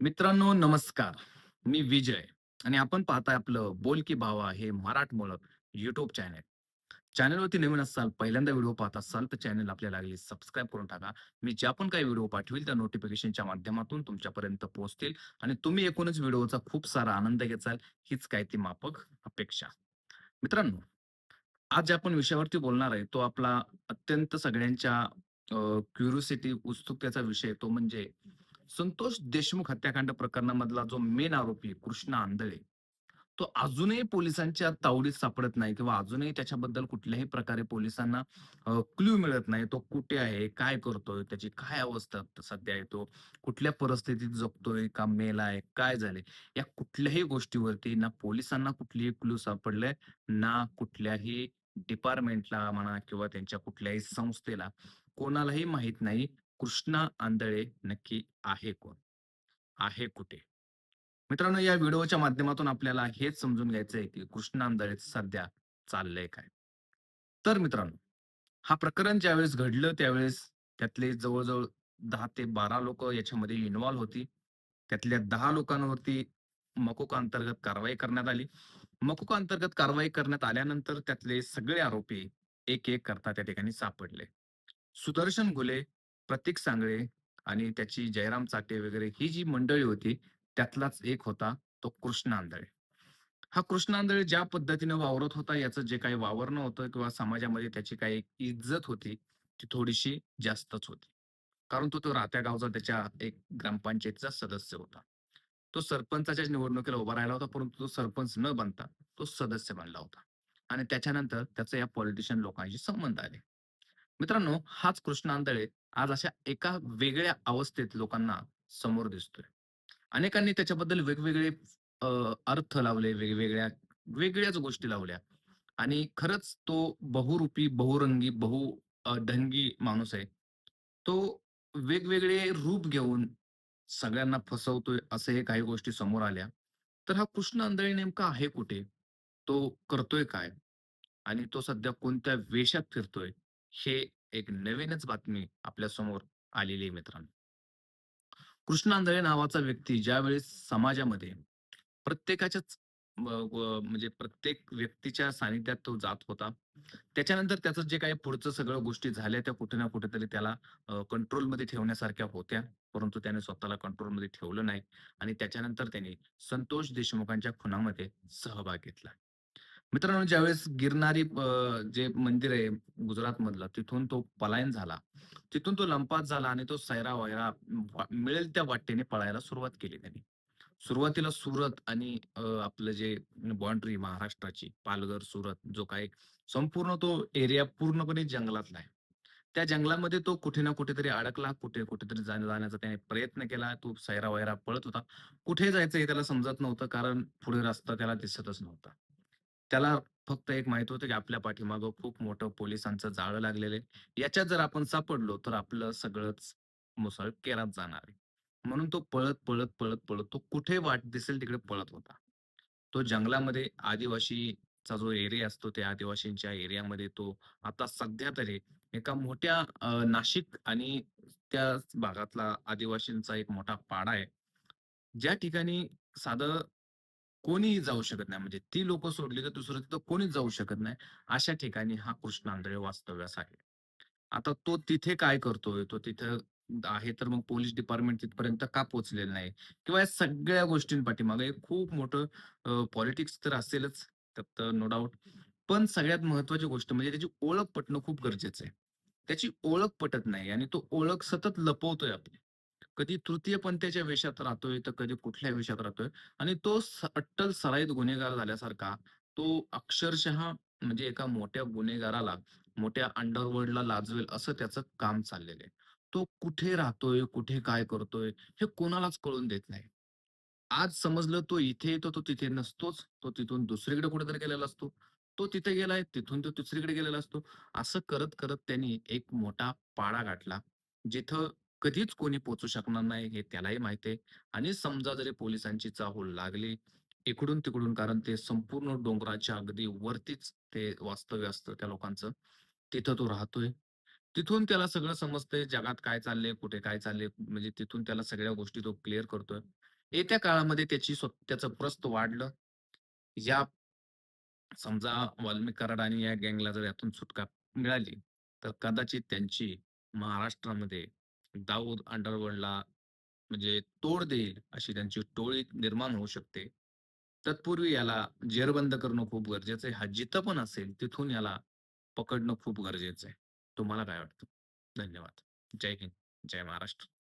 मित्रांनो नमस्कार. मी विजय आणि आपण पाहताय आपलं बोल की भावा हे मराठमोळं युट्यूब चॅनल. चॅनलवरती नवीन असाल, पहिल्यांदा व्हिडिओ पाहत असाल तर चॅनल आपल्याला लागली सबस्क्राईब करून टाका. मी ज्या पण काही व्हिडिओ पाठवेल त्या नोटिफिकेशनच्या माध्यमातून तुमच्यापर्यंत पोहोचतील आणि तुम्ही एकूणच व्हिडिओचा खूप सारा आनंद घेचाल हीच काय ती मापक अपेक्षा. मित्रांनो, आज ज्या आपण विषयावरती बोलणार आहे तो आपला अत्यंत सगळ्यांच्या क्युरिओसिटी उत्सुकतेचा विषय तो म्हणजे संतोष देशमुख हत्याकांड प्रकरणामधला जो मेन आरोपी कृष्णा आंधळे तो अजूनही पोलिसांच्या तावडीत सापडत नाही किंवा अजूनही त्याच्याबद्दल कुठल्याही प्रकारे पोलिसांना क्ल्यू मिळत नाही. तो कुठे आहे? काय करतोय? त्याची काय अवस्था सध्या आहे? तो कुठल्या परिस्थितीत जगतोय? का मेलाय? काय झालंय? या कुठल्याही गोष्टीवरती ना पोलिसांना कुठलीही क्लू सापडले, ना कुठल्याही डिपार्टमेंटला म्हणा किंवा त्यांच्या कुठल्याही संस्थेला कोणालाही माहीत नाही कृष्णा आंधळे नक्की आहे कोण? आहे कुठे? मित्रांनो या व्हिडिओच्या माध्यमातून आपल्याला हेच समजून घ्यायचं आहे की कृष्णा आंधळे सध्या चाललंय काय? तर मित्रांनो, हा प्रकरण ज्यावेळेस घडलं त्यावेळेस त्यातले जवळजवळ दहा ते बारा लोक याच्यामध्ये इन्व्हॉल्व्ह होती. त्यातल्या दहा लोकांवरती मकोका अंतर्गत कारवाई करण्यात आली. मकोका अंतर्गत कारवाई करण्यात आल्यानंतर त्यातले सगळे आरोपी एक-एक करता त्या ठिकाणी सापडले. सुदर्शन घुले, प्रतीक सांगळे आणि त्याची जयराम चाटे वगैरे ही जी मंडळी होती, त्यातलाच एक होता तो कृष्ण आंधळे. हा कृष्ण आंधळे ज्या पद्धतीने वावरत होता याचं जे काही वावरणं होतं किंवा समाजामध्ये त्याची काही इज्जत होती, ती थोडीशी जास्तच होती. कारण तो तो राहत्या गावचा त्याच्या एक ग्रामपंचायतीचा सदस्य होता. तो सरपंचाच्या निवडणुकीला उभा राहिला होता, परंतु तो सरपंच न बनता तो सदस्य बनला होता. आणि त्याच्यानंतर त्याचे या पॉलिटिशियन लोकांशी संबंध आले. मित्रांनो, हाच कृष्ण आंधळे आज अशा एका वेगळ्या अवस्थेत लोकांना समोर दिसतोय. अनेकांनी त्याच्याबद्दल वेगवेगळे अर्थ लावले, वेगवेगळ्या वेगळ्याच गोष्टी लावल्या आणि खरंच तो बहुरूपी, बहुरंगी, बहु ढंगी माणूस आहे. तो वेगवेगळे रूप घेऊन सगळ्यांना फसवतोय, असे काही गोष्टी समोर आल्या. तर हा कृष्ण आंधळे नेमका आहे कुठे? तो करतोय काय? आणि तो सध्या कोणत्या वेशात फिरतोय? हे एक नवीनच बातमी आपल्यासमोर आलेली आहे मित्रांनो. कृष्ण आंधळे नावाचा व्यक्ती ज्यावेळेस समाजामध्ये प्रत्येकाच्याच म्हणजे प्रत्येक व्यक्तीच्या सानिध्यात तो जात होता. त्याच्यानंतर त्याचं जे काही पुढचं सगळं गोष्टी झाल्या त्या कुठे ना कुठेतरी त्याला कंट्रोलमध्ये ठेवण्यासारख्या होत्या. परंतु त्याने स्वतःला कंट्रोलमध्ये ठेवलं नाही आणि त्याच्यानंतर त्याने संतोष देशमुखांच्या खुनामध्ये सहभाग घेतला. मित्रांनो, ज्यावेळेस गिरनारी अ, जे मंदिर आहे गुजरातमधलं, तिथून तो पलायन झाला. तिथून तो लंपात झाला आणि तो सैरा-वैरा वा मिळेल त्या वाटेने पळायला सुरुवात केली त्याने. सुरुवातीला सुरत आणि अ, आपलं जे बाँड्री महाराष्ट्राची पालघर, सुरत जो काही संपूर्ण तो एरिया पूर्णपणे जंगलातला आहे. त्या जंगलामध्ये तो कुठे ना कुठेतरी अडकला, कुठे कुठेतरी जाण्या जाण्याचा त्याने प्रयत्न केला. तो सैरा-वैरा पळत होता. कुठे जायचं हे त्याला समजत नव्हतं, कारण पुढे रस्ता त्याला दिसतच नव्हता. त्याला फक्त एक माहीत होतं, की आपल्या पाठीमागं खूप मोठं पोलिसांचं जाळं लागलेलं आहे. याच्यात जर आपण सापडलो, तर आपलं सगळंच मुसळ केरात जाणार आहे. म्हणून तो पळत, पळत, पळत, पळत तो कुठे वाट दिसेल तिकडे पळत होता. तो जंगलामध्ये आदिवासीचा जो एरिया असतो, त्या आदिवासींच्या एरियामध्ये तो आता सध्या तरी एका मोठ्या नाशिक आणि त्या भागातला आदिवासींचा एक मोठा पाडा आहे. ज्या ठिकाणी साधं कोणीही जाऊ शकत नाही. म्हणजे ती लोक सोडली तर दुसरं तिथं कोणीच जाऊ शकत नाही. अशा ठिकाणी हा कृष्ण आंधळे वास्तव्यास आहे. आता तो तिथे काय करतोय? तो तिथं आहे तर मग पोलीस डिपार्टमेंट तिथपर्यंत का पोहोचलेलं नाही? किंवा या सगळ्या गोष्टींपाठीमागे एक खूप मोठं पॉलिटिक्स तर असेलच, त्यात नो डाउट. पण सगळ्यात महत्त्वाची गोष्ट म्हणजे त्याची ओळख पटणं खूप गरजेचं आहे. त्याची ओळख पटत नाही आणि तो ओळख सतत लपवतोय आपली. कधी तृतीय पंथ्याच्या वेशात राहतोय, तर कधी कुठल्या वेशात राहतोय आणि तो अट्टल सराईत गुन्हेगार झाल्यासारखा तो अक्षरशः म्हणजे एका मोठ्या गुन्हेगाराला, मोठ्या अंडरवर्ल्डला लाजवेल असं त्याचं काम चाललेलं आहे. तो कुठे राहतोय, कुठे काय करतोय, हे कोणालाच कळून देत नाही. आज समजलं तो इथे येतो, तो तिथे नसतोच. तो तिथून दुसरीकडे कुठेतरी गेलेला असतो. तो तिथे गेलाय, तिथून तो दुसरीकडे गेलेला असतो. असं करत-करत त्यांनी एक मोठा पाडा गाठला. जिथं कधीच कोणी पोचू शकणार नाही हे त्यालाही माहिती आहे. आणि समजा जरी पोलिसांची चाहूल लागली इकडून-तिकडून कारण ते संपूर्ण डोंगराच्या अगदी वरतीच ते वास्तव्य असतं त्या लोकांचं. तिथं तो राहतोय. तिथून त्याला सगळं समजतंय जगात काय चाललंय, कुठे काय चाललंय, म्हणजे तिथून त्याला सगळ्या गोष्टी तो क्लिअर करतोय. येत्या काळामध्ये त्याची त्याचं प्रस्त वाढलं. या समजा वाल्मिक कराड आणि या गँगला जर यातून सुटका मिळाली, तर कदाचित त्यांची महाराष्ट्रामध्ये दाऊद अंडरवर्ल्डला म्हणजे तोड देईल अशी त्यांची टोळी निर्माण होऊ शकते. तत्पूर्वी याला जेरबंद करणं खूप गरजेचं आहे. हा जिथं पण असेल तिथून याला पकडणं खूप गरजेचं आहे. तुम्हाला काय वाटतं? धन्यवाद. जय हिंद, जय महाराष्ट्र.